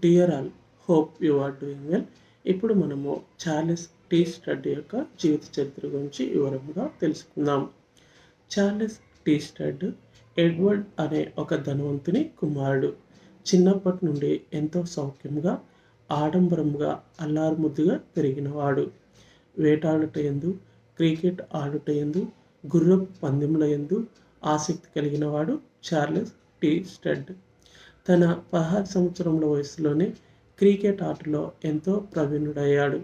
Dear all hope you are doing well ఇప్పుడు మనము Charles T. Stud యొక్క జీవిత చరిత్ర గురించి వివరంగా తెలుసుకుందాం. Charles T. స్టడ్ ఎడ్వర్డ్ అనే ఒక ధనవంతుని కుమారుడు. చిన్నప్పటి నుండి ఎంతో సౌఖ్యంగా ఆడంబరంగా అల్లారుముద్దుగా పెరిగినవాడు. వేటాడుట ఎందు క్రికెట్ ఆడుట ఎందు గుర్రపు పందెముల ఎందు ఆసక్తి కలిగిన వాడు చార్లెస్ టీ. స్టడ్. తన పదహారు సంవత్సరముల వయసులోనే క్రికెట్ ఆటలో ఎంతో ప్రవీణుడయ్యాడు.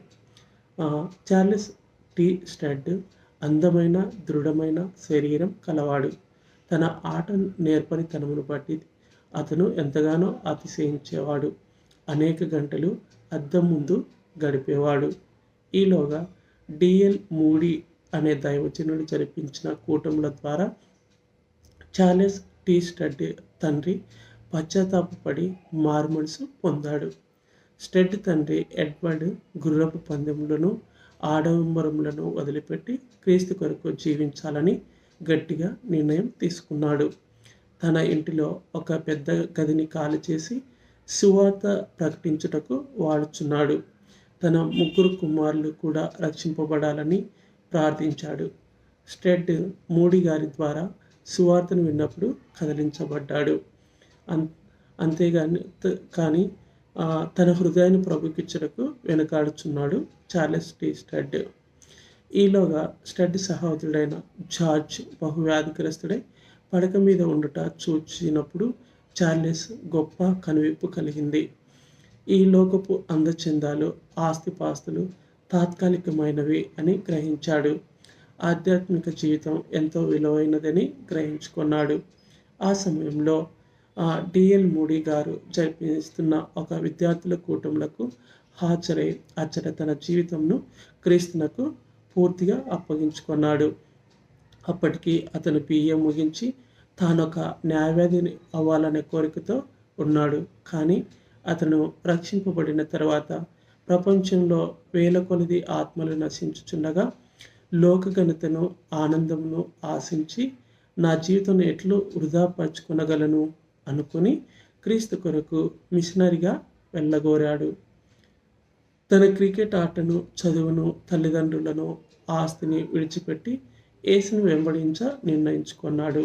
Charles T. స్టడ్ అందమైన దృఢమైన శరీరం కలవాడు. తన ఆట నేర్పరితనమును బట్టి అతను ఎంతగానో అతిశయించేవాడు. అనేక గంటలు అద్దం ముందు గడిపేవాడు. ఈలోగా డిఎల్ మూడీ అనే దైవజనుడు జరిపించిన కూటముల ద్వారా చార్లెస్ టీ. స్టడ్ తండ్రి పశ్చాత్తాపడి మారుమనసు పొందాడు. స్టెడ్ తండ్రి ఎడ్వర్డ్ గుర్రపు పందెములను ఆడంబరములను వదిలిపెట్టి క్రీస్తు కొరకు జీవించాలని గట్టిగా నిర్ణయం తీసుకున్నాడు. తన ఇంటిలో ఒక పెద్ద గదిని ఖాళీ చేసి సువార్త ప్రకటించుటకు వాడుచున్నాడు. తన ముగ్గురు కుమారులు కూడా రక్షింపబడాలని ప్రార్థించాడు. స్టెడ్ మోడీ గారి ద్వారా సువార్తను విన్నప్పుడు కదిలించబడ్డాడు. అన్ అంతేగాని కానీ తన హృదయాన్ని ప్రభుకిచ్చటకు వెనకాడుచున్నాడు చార్లెస్ టీ స్టడ్. ఈలోగా స్టడ్ సహోదరుడైన జార్జ్ బహువ్యాధిగ్రస్తుడై పడక మీద ఉండుట చూచినప్పుడు చార్లెస్ గొప్ప కనువిప్పు కలిగింది. ఈ లోకపు అందచందాలు ఆస్తిపాస్తులు తాత్కాలికమైనవి అని గ్రహించాడు. ఆధ్యాత్మిక జీవితం ఎంతో విలువైనదని గ్రహించుకున్నాడు. ఆ సమయంలో డిఎల్ మూడీ గారు జరిపిస్తున్న ఒక విద్యార్థుల కూటములకు హాజరై అచ్చట తన జీవితంను క్రీస్తునకు పూర్తిగా అప్పగించుకున్నాడు. అప్పటికి అతను పిఏ ముగించి తాను ఒక న్యాయవాదిని అవ్వాలనే కోరికతో ఉన్నాడు. కానీ అతను రక్షింపబడిన తర్వాత ప్రపంచంలో వేల కొలది ఆత్మలు నశించుచుండగా లోకగణితను ఆనందమును ఆశించి నా జీవితం ఎట్లు వృధాపరచుకొనగలను? అనుకుని క్రీస్తు కొరకు మిషనరీగా వెళ్ళగోరాడు. తన క్రికెట్ ఆటను చదువును తల్లిదండ్రులను ఆస్తిని విడిచిపెట్టి ఏసును వెంబడించ నిర్ణయించుకున్నాడు.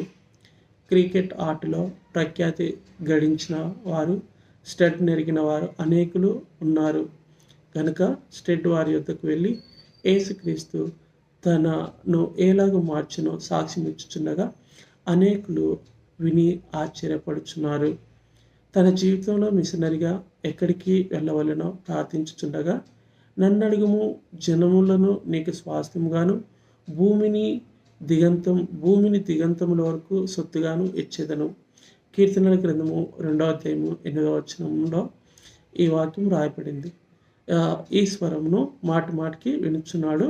క్రికెట్ ఆటలో ప్రఖ్యాతి గడించిన వారు స్టెడ్ నెరిగిన వారు అనేకులు ఉన్నారు. కనుక స్టెడ్ వారి యొద్దకు వెళ్ళి ఏసుక్రీస్తు తనను ఎలాగ మార్చునో సాక్ష్యం ఇచ్చుచుండగా అనేకులు విని ఆశ్చర్యపడుచున్నారు. తన జీవితంలో మిషనరీగా ఎక్కడికి వెళ్ళవలనో ప్రార్థించుచుండగా నన్నడుగుము జనములను నీకు స్వాస్థ్యముగాను భూమిని దిగంతం భూమిని దిగంతముల వరకు సొత్తుగాను ఇచ్చేదను. కీర్తనల గ్రంథము రెండవ అధ్యాయము ఎనిమిదవ వచనంలో ఈ వాక్యం రాయబడింది. ఈ స్వరమును మాట మాటికి వినుచున్నాడు.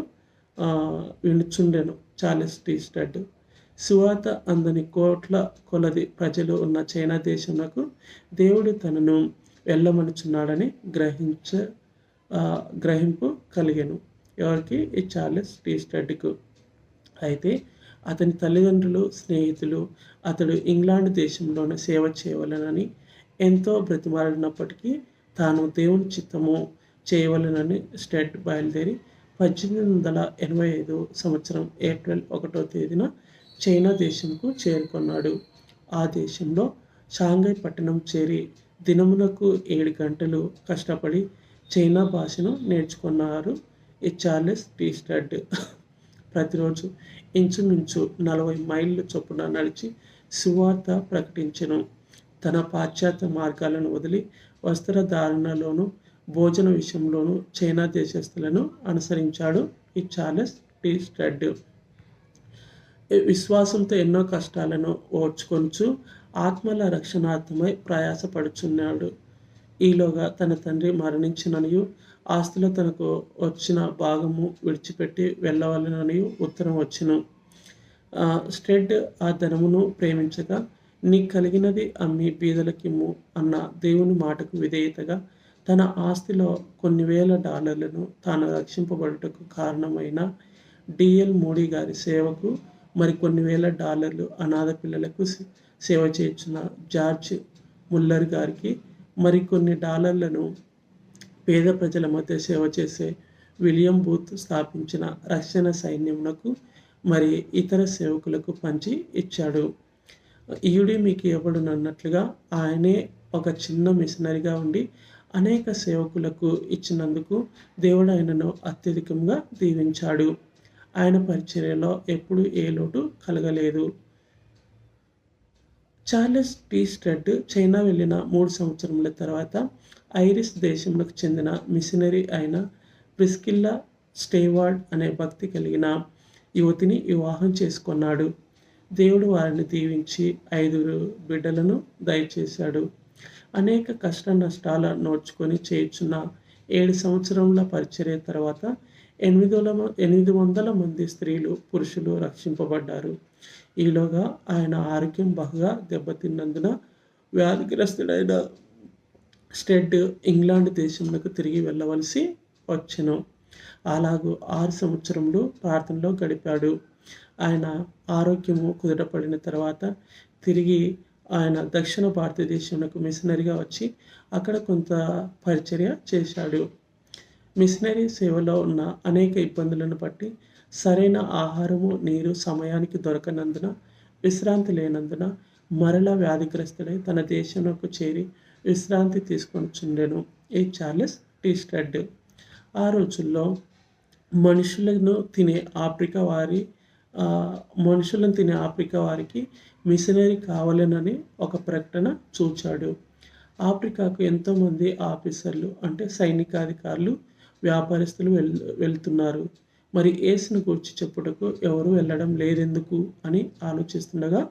వినుచుండెను. చార్లెస్ టీ స్టడ్ సువాత అందని కోట్ల కొలది ప్రజలు ఉన్న చైనా దేశమునకు దేవుడు తనను వెళ్ళమనుచున్నాడని గ్రహించ గ్రహింపు కలిగాను. ఎవరికి? ఈ చార్లెస్ టీ స్టడ్కు. అయితే అతని తల్లిదండ్రులు స్నేహితులు అతడు ఇంగ్లాండ్ దేశంలోనే సేవ చేయవలనని ఎంతో బ్రతిమాలినప్పటికీ తాను దేవుని చిత్తము చేయవలనని స్టెడ్ బయలుదేరి పద్దెనిమిది వందల ఎనభై ఐదు సంవత్సరం ఏప్రిల్ ఒకటో తేదీన చైనా దేశంకు చేరుకున్నాడు. ఆ దేశంలో షాంఘై పట్టణం చేరి దినమునకు ఏడు గంటలు కష్టపడి చైనా భాషను నేర్చుకున్నారు. ఈ చార్లెస్ టీ ప్రతిరోజు ఇంచుమించు నలభై మైళ్ళు చొప్పున నడిచి సువార్త ప్రకటించను. తన పాశ్చాత్య మార్గాలను వదిలి వస్త్రధారణలోను భోజన విషయంలోనూ చైనా దేశస్తులను అనుసరించాడు ఈ చార్లెస్ టీ విశ్వాసంతో ఎన్నో కష్టాలను ఓర్చుకొంచు ఆత్మల రక్షణార్థమై ప్రయాసపడుచున్నాడు. ఈలోగా తన తండ్రి మరణించిననియు ఆస్తిలో తనకు వచ్చిన భాగము విడిచిపెట్టి వెళ్ళవలననియు ఉత్తరం వచ్చును. స్టెడ్ ఆ ధనమును ప్రేమించగా నీకు కలిగినది అమ్మి బీదలకిమ్ము అన్న దేవుని మాటకు విధేయతగా తన ఆస్తిలో కొన్ని వేల డాలర్లను తాను రక్షింపబడుటకు కారణమైన డిఎల్ మోడీ గారి సేవకు మరికొన్ని వేల డాలర్లు అనాథ పిల్లలకు సేవ చేయించిన జార్జ్ ముల్లర్ గారికి మరికొన్ని డాలర్లను పేద ప్రజల మధ్య సేవ చేసే విలియం బూత్ స్థాపించిన రక్షణ సైన్యమునకు మరి ఇతర సేవకులకు పంచి ఇచ్చాడు. ఈయుడి మీకు ఇవ్వబడునన్నట్లుగా ఆయనే ఒక చిన్న మిషనరీగా ఉండి అనేక సేవకులకు ఇచ్చినందుకు దేవుడు ఆయనను అత్యధికంగా దీవించాడు. ఆయన పరిచర్యలో ఎప్పుడూ ఏ లోటు కలగలేదు. Charles tea. స్ట్రెడ్ చైనా వెళ్ళిన మూడు సంవత్సరముల తర్వాత ఐరిస్ దేశంలోకి చెందిన మిషనరీ అయిన ప్రిస్కిల్లా స్టేవార్డ్ అనే భక్తి కలిగిన యువతిని వివాహం చేసుకున్నాడు. దేవుడు వారిని దీవించి ఐదుగురు బిడ్డలను దయచేశాడు. అనేక కష్ట నష్టాల నోడ్చుకొని చేయుచున్న ఏడు సంవత్సరముల పరిచర్య తర్వాత ఎనిమిది ఎనిమిది వందల మంది స్త్రీలు పురుషులు రక్షింపబడ్డారు. ఈలోగా ఆయన ఆరోగ్యం బాగా దెబ్బతిన్నందున వ్యాధిగ్రస్తుడైన స్టెడ్ ఇంగ్లాండ్ దేశంలోకి తిరిగి వెళ్ళవలసి వచ్చెను. అలాగూ ఆరు సంవత్సరములు ప్రార్థనలో గడిపాడు. ఆయన ఆరోగ్యము కుదుటపడిన తర్వాత తిరిగి ఆయన దక్షిణ భారతదేశంలో మిషనరీగా వచ్చి అక్కడ కొంత పరిచర్య చేశాడు. మిషనరీ సేవలో ఉన్న అనేక ఇబ్బందులను బట్టి సరైన ఆహారము నీరు సమయానికి దొరకనందున విశ్రాంతి లేనందున మరలా వ్యాధిగ్రస్తుడై తన దేశంలోకి చేరి విశ్రాంతి తీసుకొచ్చుండెను ఈ చార్లెస్ టీస్టడ్ ఆ రోజుల్లో మనుషులను తినే ఆఫ్రికా వారి మనుషులను తినే ఆఫ్రికా వారికి మిషనరీ కావాలనని ఒక ప్రకటన చూచాడు. ఆఫ్రికాకు ఎంతోమంది ఆఫీసర్లు అంటే సైనికాధికారులు వ్యాపారస్తులు వెళ్ వెళ్తున్నారు. మరి ఏసును గురించి చెప్పుటకు ఎవరు వెళ్ళడం లేదెందుకు అని ఆలోచిస్తుండగా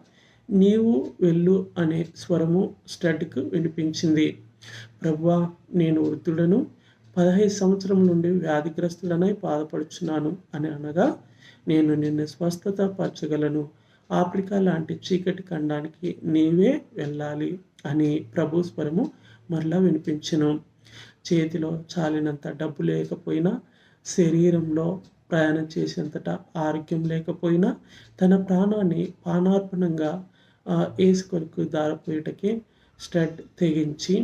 నీవు వెళ్ళు అనే స్వరము స్టడ్కు వినిపించింది. ప్రభువా నేను వృద్ధుడను పదహైదు సంవత్సరం నుండి వ్యాధిగ్రస్తుడనై బాధపడుచున్నాను అని అనగా నేను నిన్ను స్వస్థత పరచగలను ఆఫ్రికా లాంటి చీకటి ఖండానికి నీవే వెళ్ళాలి అని ప్రభు స్వరము మరలా వినిపించను. చేతిలో చాలినంత డబ్బు లేకపోయినా శరీరంలో ప్రయాణం చేసేంతట ఆరోగ్యం లేకపోయినా తన ప్రాణాన్ని పానార్పణంగా ఏసు కొరకు దారిపోయేటకి స్టడ్ తెగించి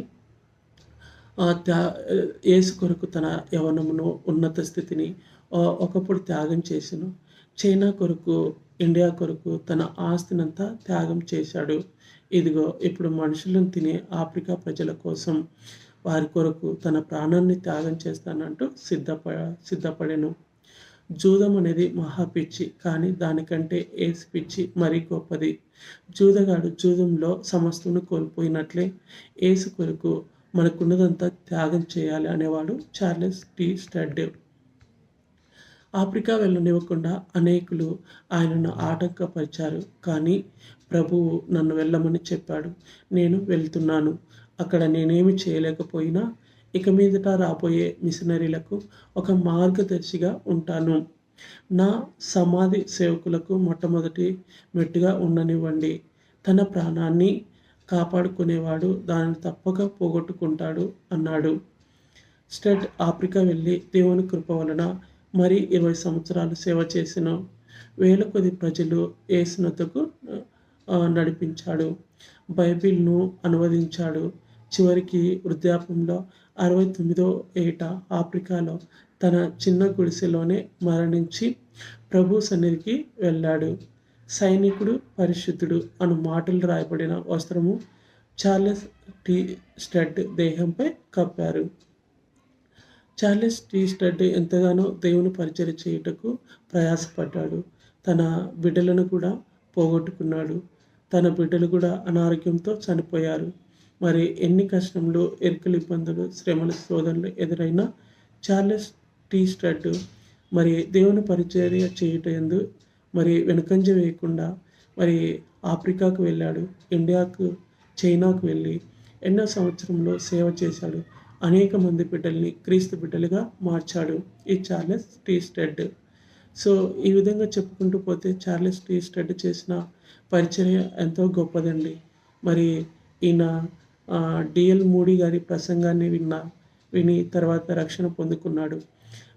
ఏసు కొరకు తన యవనమును ఉన్నత స్థితిని ఒకప్పుడు త్యాగం చేసను. చైనా కొరకు ఇండియా కొరకు తన ఆస్తినంతా త్యాగం చేశాడు. ఇదిగో ఇప్పుడు మనుషులను తినే ఆఫ్రికా ప్రజల కోసం వారి కొరకు తన ప్రాణాన్ని త్యాగం చేస్తానంటూ సిద్ధప సిద్ధపడెను. జూదం అనేది మహాపిచ్చి కానీ దానికంటే ఏసు పిచ్చి మరీ గొప్పది. జూదగాడు జూదంలో సమస్తను కోల్పోయినట్లే ఏసు కొరకు మనకున్నదంతా త్యాగం చేయాలి అనేవాడు చార్లెస్ టీ. స్టడ్డేవ్ ఆఫ్రికా వెళ్ళనివ్వకుండా అనేకులు ఆయనను ఆటంకపరిచారు కానీ ప్రభువు నన్ను వెళ్ళమని చెప్పాడు. నేను వెళ్తున్నాను. అక్కడ నేనేమి చేయలేకపోయినా ఇక మీదట రాబోయే మిషనరీలకు ఒక మార్గదర్శిగా ఉంటాను. నా సమాధి సేవకులకు మొట్టమొదటి మెట్టుగా ఉండనివ్వండి. తన ప్రాణాన్ని కాపాడుకునేవాడు దానిని తప్పక పోగొట్టుకుంటాడు అన్నాడు. స్టేట్ ఆఫ్రికా వెళ్ళి దేవుని కృప వలన మరి ఇరవై సంవత్సరాలు సేవ చేసిన వేల కొద్ది ప్రజలు ఏసునతకు నడిపించాడు. బైబిల్ను అనువదించాడు. చివరికి వృద్ధాపంలో అరవై తొమ్మిదో ఏట ఆఫ్రికాలో తన చిన్న గుడిసెలోనే మరణించి ప్రభు సన్నిధికి వెళ్ళాడు. సైనికుడు పరిశుద్ధుడు అను మాటలు రాయబడిన వస్త్రము చార్లెస్ టీ. స్టడ్ దేహంపై కప్పారు. Charles T. స్టడ్ ఎంతగానో దేవుని పరిచయం చేయుటకు ప్రయాసపడ్డాడు. తన బిడ్డలను కూడా పోగొట్టుకున్నాడు. తన బిడ్డలు కూడా అనారోగ్యంతో చనిపోయారు. మరి ఎన్ని కష్టంలో ఎరుకలు ఇబ్బందులు శ్రమల శోధనలు ఎదురైనా చార్లెస్ టీ. స్టడ్ మరి దేవుని పరిచర్య చేయటందు మరి వెనుకంజ వేయకుండా మరి ఆఫ్రికాకు వెళ్ళాడు ఇండియాకు చైనాకు వెళ్ళి ఎన్నో సంవత్సరంలో సేవ చేశాడు. అనేక మంది బిడ్డల్ని క్రీస్తు బిడ్డలుగా మార్చాడు ఈ చార్లెస్ టీ. స్టెడ్. సో ఈ విధంగా చెప్పుకుంటూ పోతే చార్లెస్ టీ. స్టెడ్ చేసిన పరిచర్య ఎంతో గొప్పదండి. మరి ఈయన డిఎల్ మూడి గారి ప్రసంగాన్ని విన్న విని తర్వాత రక్షణ పొందుకున్నాడు.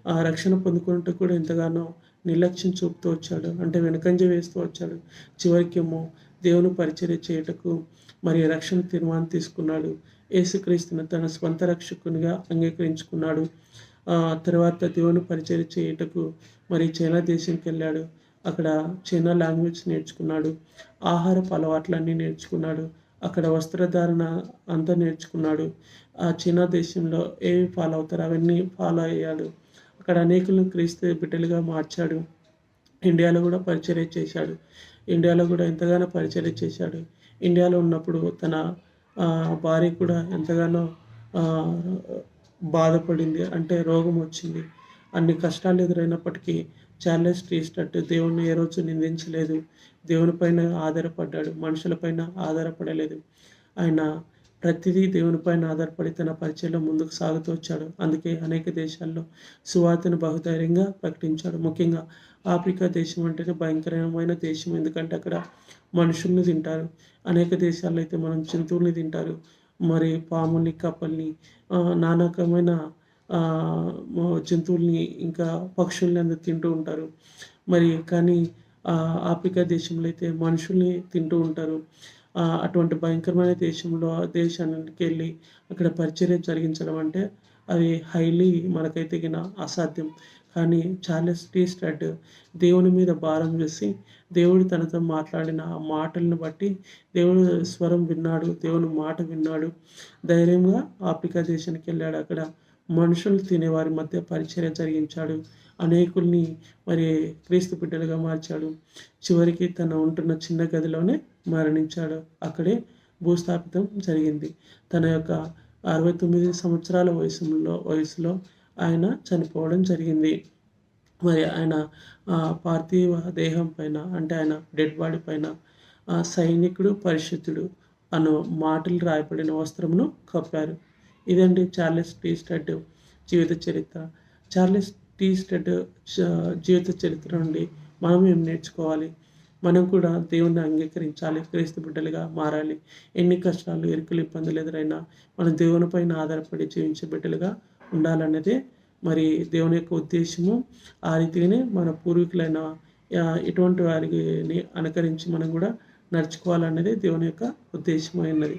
ఆ రక్షణ పొందుకున్నట్టు కూడా ఎంతగానో నిర్లక్ష్యం చూపుతూ వచ్చాడు. అంటే వెనుకంజ వేస్తూ వచ్చాడు. చివరికేమో దేవుని పరిచర్య చేయటకు మరి రక్షణ తీర్మానం తీసుకున్నాడు. యేసుక్రీస్తును తన స్వంత రక్షకునిగా అంగీకరించుకున్నాడు. తర్వాత దేవుని పరిచయం చేయుటకు మరి చైనా దేశంకి వెళ్ళాడు. అక్కడ చైనా లాంగ్వేజ్ నేర్చుకున్నాడు. ఆహారపు అలవాట్లన్నీ నేర్చుకున్నాడు. అక్కడ వస్త్రధారణ అంతా నేర్చుకున్నాడు. ఆ చైనా దేశంలో ఏవి ఫాలో అవుతారు అవన్నీ ఫాలో అయ్యాడు అక్కడ అనేకులను క్రీస్తు బిడ్డలుగా మార్చాడు. ఇండియాలో కూడా పరిచర్య చేశాడు. ఇండియాలో కూడా ఎంతగానో పరిచర్య చేశాడు. ఇండియాలో ఉన్నప్పుడు తన భార్య కూడా ఎంతగానో బాధపడింది. అంటే రోగం వచ్చింది. అన్ని కష్టాలు ఎదురైనప్పటికీ చార్లెస్ టీస్టట్ దేవుణ్ణి ఏ రోజు నిందించలేదు. దేవునిపైన ఆధారపడ్డాడు. మనుషులపైన ఆధారపడలేదు. ఆయన ప్రతిదీ దేవునిపైన ఆధారపడి తన పరిచయంలో ముందుకు సాగుతూ వచ్చాడు. అందుకే అనేక దేశాల్లో సువార్తను బహుధైర్యంగా ప్రకటించాడు. ముఖ్యంగా ఆఫ్రికా దేశం అంటేనే భయంకరమైన దేశం. ఎందుకంటే అక్కడ మనుషుల్ని తింటారు. అనేక దేశాల్లో అయితే మనం జంతువుల్ని తింటారు. మరి పాముల్ని కప్పల్ని నానాకమైన జంతువుల్ని ఇంకా పక్షుల్ని అందరు తింటూ ఉంటారు. మరి కానీ ఆఫ్రికా దేశంలో అయితే మనుషుల్ని తింటూ ఉంటారు. అటువంటి భయంకరమైన దేశంలో దేశానికి వెళ్ళి అక్కడ పరిచర్య జరిగించడం అంటే అది హైలీ మనకైతే గిన అసాధ్యం. కానీ చార్లెస్ టీ స్టడ్ దేవుని మీద భారం చేసి దేవుడు తనతో మాట్లాడిన ఆ మాటలను బట్టి దేవుడు స్వరం విన్నాడు దేవుని మాట విన్నాడు. ధైర్యంగా ఆఫ్రికా దేశానికి వెళ్ళాడు అక్కడ. మనుషులు తినేవారి మధ్య పరిచర్య జరిగించాడు. అనేకుల్ని మరి క్రీస్తు బిడ్డలుగా మార్చాడు. చివరికి తన ఉంటున్న చిన్న గదిలోనే మరణించాడు. అక్కడే భూస్థాపితం జరిగింది. తన యొక్క అరవై తొమ్మిది సంవత్సరాల వయసులో వయసులో ఆయన చనిపోవడం జరిగింది. మరి ఆయన పార్థివ దేహం పైన అంటే ఆయన డెడ్ బాడీ పైన సైనికుడు పరిశుద్ధుడు అను మాటలు రాయబడిన వస్త్రమును కప్పారు. ఇదండి చార్లెస్ టీ స్టడ్ జీవిత చరిత్ర. చార్లెస్ టీ స్టడ్ జీవిత చరిత్ర నుండి మనం ఏం నేర్చుకోవాలి? మనం కూడా దేవుణ్ణి అంగీకరించాలి క్రీస్తు బిడ్డలుగా మారాలి. ఎన్ని కష్టాలు ఇరుకులు ఇబ్బందులు ఎదురైనా మనం దేవుని పైన ఆధారపడి జీవించే బిడ్డలుగా ఉండాలన్నదే మరి దేవుని యొక్క ఉద్దేశము. ఆ రీతిగానే మన పూర్వీకులైన ఇటువంటి వారిని అనుకరించి మనం కూడా నడుచుకోవాలన్నదే దేవుని యొక్క ఉద్దేశమైనది